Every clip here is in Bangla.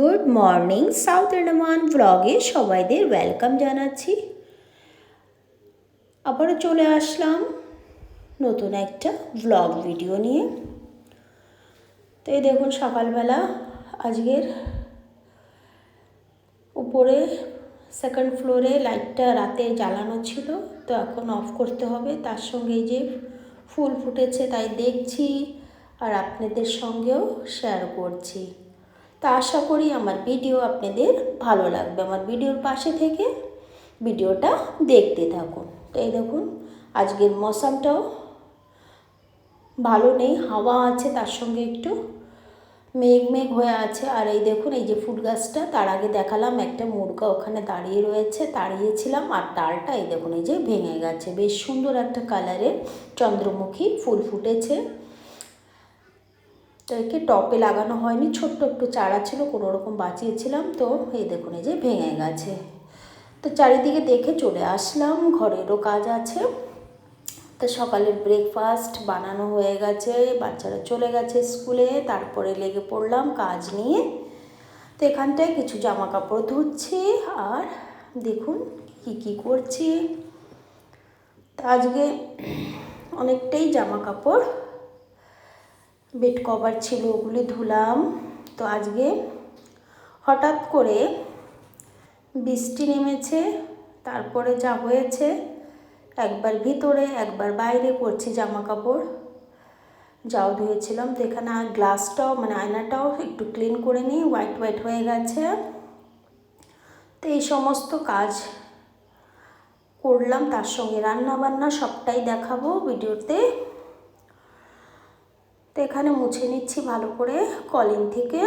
গুড মর্নিং সাউথ আন্ডামান ব্লগে সবাইদের ওয়েলকাম জানাচ্ছি। আবারও চলে আসলাম নতুন একটা ব্লগ ভিডিও নিয়ে। তো এই দেখুন, সকালবেলা আজকের উপরে সেকেন্ড ফ্লোরে লাইটটা রাতে জ্বালানো ছিল। তো এখন অফ করতে হবে। তার সঙ্গে যে ফুল ফুটেছে তাই দেখছি। আর আপনাদের সঙ্গেও শেয়ার করছি। তা আশা করি আমার ভিডিও আপনাদের ভালো লাগবে। আমার ভিডিওর পাশে থেকে ভিডিওটা দেখতে থাকুন। তো এই দেখুন, আজকের মৌসামটাও ভালো নেই, হাওয়া আছে, তার সঙ্গে একটু মেঘ মেঘ হয়ে আছে। আর এই দেখুন, এই যে ফুল গাছটা, তার আগে দেখালাম একটা মুরগা ওখানে দাঁড়িয়ে রয়েছে, দাঁড়িয়েছিলাম আর ডালটা এই দেখুন, এই যে ভেঙে গেছে। বেশ সুন্দর একটা কালারের চন্দ্রমুখী ফুল ফুটেছে। একে টপে লাগানো হয়নি, ছোট্ট একটু চারা ছিল, কোনো রকম বাঁচিয়েছিলাম। তো এই দেখুন, এই যে ভেঙে গেছে। তো চারিদিকে দেখে চলে আসলাম, ঘরেরও কাজ আছে। তো সকালের ব্রেকফাস্ট বানানো হয়ে গেছে, বাচ্চারা চলে গেছে স্কুলে, তারপরে লেগে পড়লাম কাজ নিয়ে। তো এখানটায় কিছু জামা কাপড় ধুচ্ছি, আর দেখুন কি কি করছি। আজকে অনেকটাই জামা কাপড় বেড কভার ছিল, ওগুলি ধুলাম। তো আজকে হঠাৎ করে বৃষ্টি নেমেছে, তারপরে যা হয়েছে, একবার ভিতরে, একবার বাইরে পরছি জামা কাপড় যাও ধুয়েছিলাম, তো এখানে গ্লাসটাও মানে আয়নাটাও একটু ক্লিন করে নিই, হোয়াইট হোয়াইট হয়ে গেছে। তো এই সমস্ত কাজ করলাম, তার সঙ্গে রান্না বান্না সবটাই দেখাবো ভিডিওতে। এখানে মুছে নিচ্ছি ভালো করে কলিং থেকে।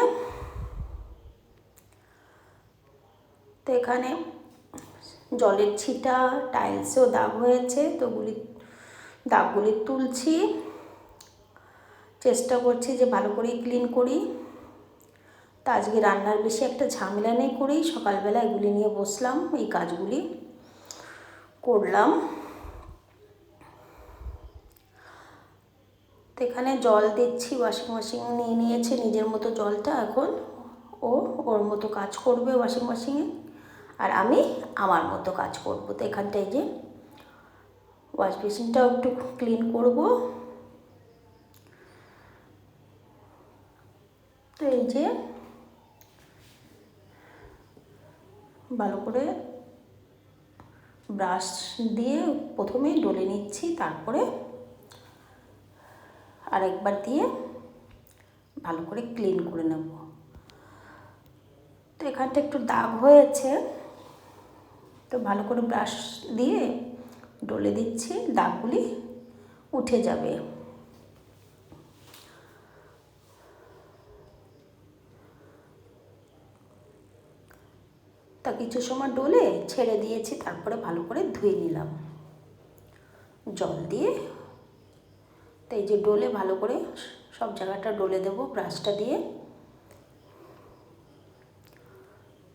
তো এখানে জলের ছিটা, টাইলসেও দাগ হয়েছে, তো ওগুলি দাগগুলি তুলছি। চেষ্টা করছি যে ভালো করে ক্লিন করি। তা আজকে রান্নার বেশি একটা ঝামেলা নেই করেই সকালবেলা এগুলি নিয়ে বসলাম, এই কাজগুলি করলাম। তো এখানে জল দিচ্ছি ওয়াশিং মেশিন নিয়ে নিয়েছে, নিজের মতো জলটা এখন ও ওর মতো কাজ করবে ওয়াশিং মেশিনে আর আমি আমার মতো কাজ করব তো এখানটায় যে ওয়াশ বেসিনটাও একটু ক্লিন করব। তো এই যে ভালো করে ব্রাশ দিয়ে প্রথমে ডলে নিচ্ছি, তারপরে আরেকবার দিয়ে ভালো করে ক্লিন করে নেব। তো এখানটা একটু দাগ হয়েছে, তো ভালো করে ব্রাশ দিয়ে ডলে দিচ্ছি, দাগগুলি উঠে যাবে। তা কিছু সময় ডলে ছেড়ে দিয়েছি, তারপরে ভালো করে ধুয়ে নিলাম। জল দিয়ে তো এই যে ডোলে ভালো করে সব জায়গাটা ডলে দেবো ব্রাশটা দিয়ে।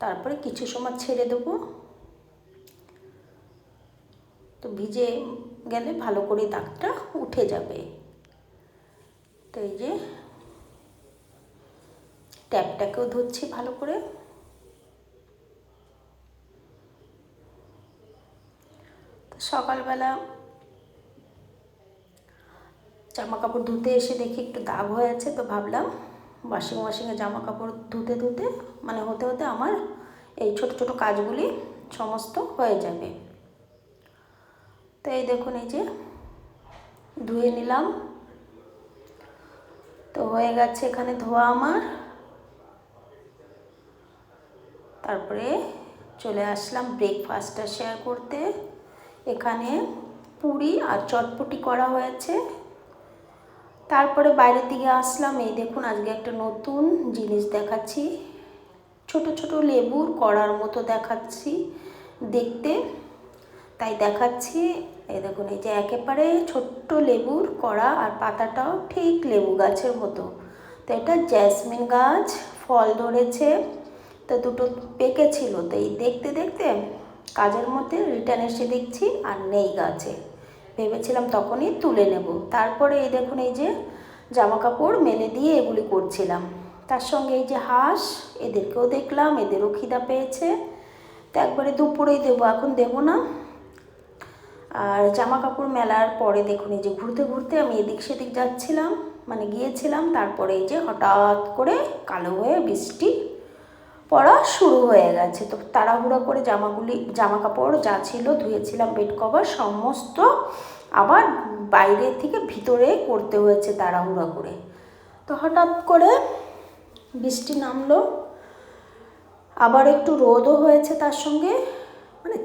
তারপরে কিছু সময় ছেড়ে দেবো। তো ভিজে গেলে ভালো করে দাগটা উঠে যাবে। তো এই যে ট্যাপটাকেও ধরছি ভালো করে। সকালবেলা জামা কাপড় ধুতে এসে দেখি একটু দাগ হয়ে আছে, তো ভাবলাম ওয়াশিং ওয়াশিংয়ে জামা কাপড় ধুতে ধুতে মানে হতে হতে আমার এই ছোট ছোট কাজগুলি সমস্ত হয়ে যাবে। তো এই দেখুন, এই যে ধুয়ে নিলাম। তো হয়ে গেছে এখানে ধোয়া আমার। তারপরে চলে আসলাম ব্রেকফাস্টটা শেয়ার করতে। এখানে পুরি আর চটপটি করা হয়েছে। তারপরে বাইরের দিকে আসলাম, এই দেখুন আজকে একটা নতুন জিনিস দেখাচ্ছি। ছোট ছোট লেবুর কড়ার মতো দেখাচ্ছি দেখতে। তাই দেখাচ্ছি, এই দেখুন, এই যে একেবারে ছোট্ট লেবুর কড়া আর পাতাটাও ঠিক লেবু গাছের মতো। তো এটা জ্যাসমিন গাছ, ফল ধরেছে, তো দুটো পেকেছিল তো এই দেখতে দেখতে কাজের মধ্যে রিটার্ন এসে দেখছি আর নেই গাছে। ভেবেছিলাম তখনই তুলে নেব। তারপরে এই দেখুন, এই যে জামা কাপড় মেলে দিয়ে এগুলি করছিলাম। তার সঙ্গে এই যে হাঁস, এদেরকেও দেখলাম, এদেরও খিদা পেয়েছে। তো একবারে দুপুরেই দেবো, এখন দেবো না। আর জামা কাপড় মেলার পরে দেখুন, এই যে ঘুরতে ঘুরতে আমি এদিক সেদিক যাচ্ছিলাম মানে গিয়েছিলাম, তারপরে এই যে হঠাৎ করে কালো হয়ে বৃষ্টি পড়া শুরু হয়ে গেছে। তো তাড়াহুড়ো করে জামাগুলি জামা কাপড় যা ছিল ধুয়েছিলাম, বেড কভার সমস্ত আবার বাইরে থেকে ভিতরে করতে হয়েছে তাড়াহুড়ো করে। তো হঠাৎ করে বৃষ্টি নামলো। আবার একটু রোদও হয়েছে তার সঙ্গে। মানে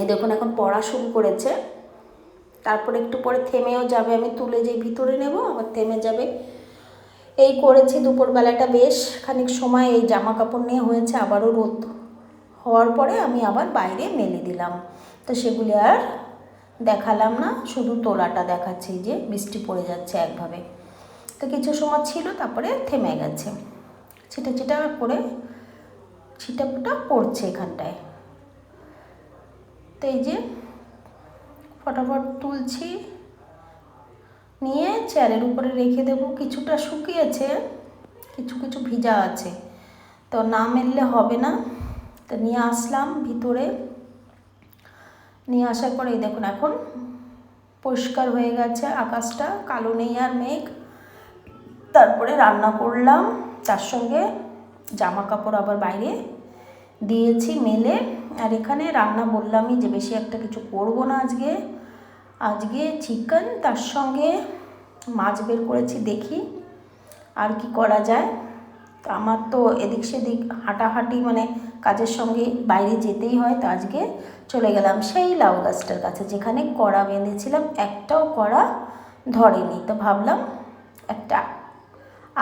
এ দেখুন এখন পড়া শুরু করেছে। তারপরে একটু পরে থেমেও যাবে। আমি তুলে যেই ভিতরে নেব, আবার থেমে যাবে। এই করেছি, দুপুরবেলাটা বেশ খানিক সময় এই জামা কাপড় নিয়ে হয়েছে, আবারও রোদ হওয়ার পরে আমি আবার বাইরে মেলে দিলাম। তো সেগুলি আর দেখালাম না, শুধু তোলাটা দেখাচ্ছি যে বৃষ্টি পড়ে যাচ্ছে একভাবে। তো কিছু সময় ছিল, তারপরে থেমে গেছে। ছিটা ছিটা করে ছিটাটা পড়ছে এখানটায়। তো এই যে ফটাফট তুলছি নিয়ে চেয়ারের উপরে রেখে দেবো। কিছুটা শুকিয়েছে, কিছু কিছু ভিজা আছে। তো না মেললে হবে না। তো নিয়ে আসলাম ভিতরে। নিয়ে আসার পরে দেখুন, এখন পরিষ্কার হয়ে গেছে আকাশটা। কালো নেই আর মেঘ। তারপরে রান্না করলাম। তার সঙ্গে জামা কাপড় আবার বাইরে দিয়েছি, মেলে। আর এখানে রান্না বললামই যে বেশি একটা কিছু করব না আজকে। আজকে চিকেন তার সঙ্গে মাছ বের করেছি, দেখি আর কি করা যায়। তো আমার তো এদিক সেদিক হাঁটাহাঁটি মানে কাজের সঙ্গে বাইরে যেতেই হয়, তো আজকে চলে গেলাম সেই লাউ গাছটার কাছে, যেখানে কড়া বেঁধেছিলাম, একটাও কড়া ধরেনি। তো ভাবলাম একটা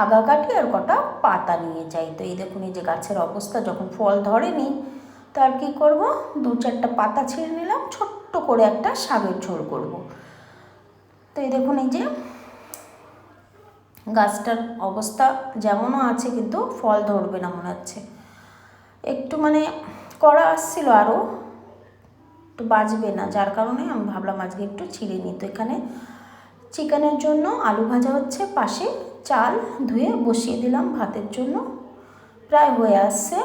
আগা কাটি আর কটা পাতা নিয়ে যাই। তো এই দেখুন, এই যে গাছের অবস্থা, যখন ফল ধরেনি তো আর কী করব? দু চারটা পাতা ছিঁড়ে নিলাম, ছোট্ট করে একটা শাকের ঝোল করব। তো এই দেখুন, এই যে গাছটার অবস্থা যেমনও আছে, কিন্তু ফল ধরবে না মনে হচ্ছে। একটু মানে কড়া আসছিল আরও তো বাজবে না, যার কারণে আমি ভাবলাম আজকে একটু ছিঁড়ে নিই। তো এখানে চিকেনের জন্য আলু ভাজা হচ্ছে, পাশে চাল ধুয়ে বসিয়ে দিলাম ভাতের জন্য। প্রায় হয়ে আসছে,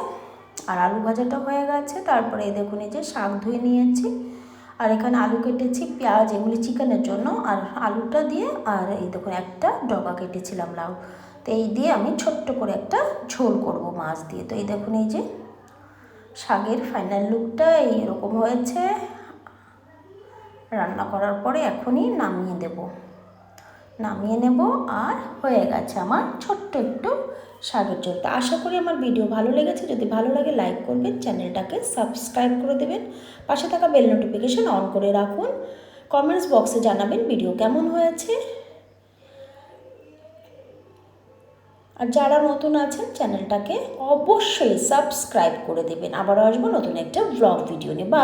আর আলু ভাজাটা হয়ে গেছে। তারপরে দেখুন, এই যে শাক ধুয়ে নিয়েছি। আর এখানে আলু কেটেছি, পেঁয়াজ, এগুলি চিকেনের জন্য, আর আলুটা দিয়ে, আর এই দেখুন একটা ডগা কেটেছিলাম লাউ। তো এই দিয়ে আমি ছোট্ট করে একটা ঝোল করব মাছ দিয়ে। তো এই দেখুন এই যে শাকের ফাইনাল লুকটা এইরকম হয়েছে। রান্না করার পরে এখনই নামিয়ে দেব। নামিয়ে নেব, আর হয়ে গেছে আমার ছোট্ট একটু শাকের ঝোলটা আশা করি আমার ভিডিও ভালো লেগেছে। যদি ভালো লাগে লাইক করবেন, চ্যানেলটাকে সাবস্ক্রাইব করে দেবেন। পাশে থাকা বেল নোটিফিকেশান অন করে রাখুন। কমেন্টস বক্সে জানাবেন ভিডিও কেমন হয়েছে। আর যারা নতুন আছেন, চ্যানেলটাকে অবশ্যই সাবস্ক্রাইব করে দেবেন। আবারও আসব নতুন একটা ব্লগ ভিডিও নিয়ে। বা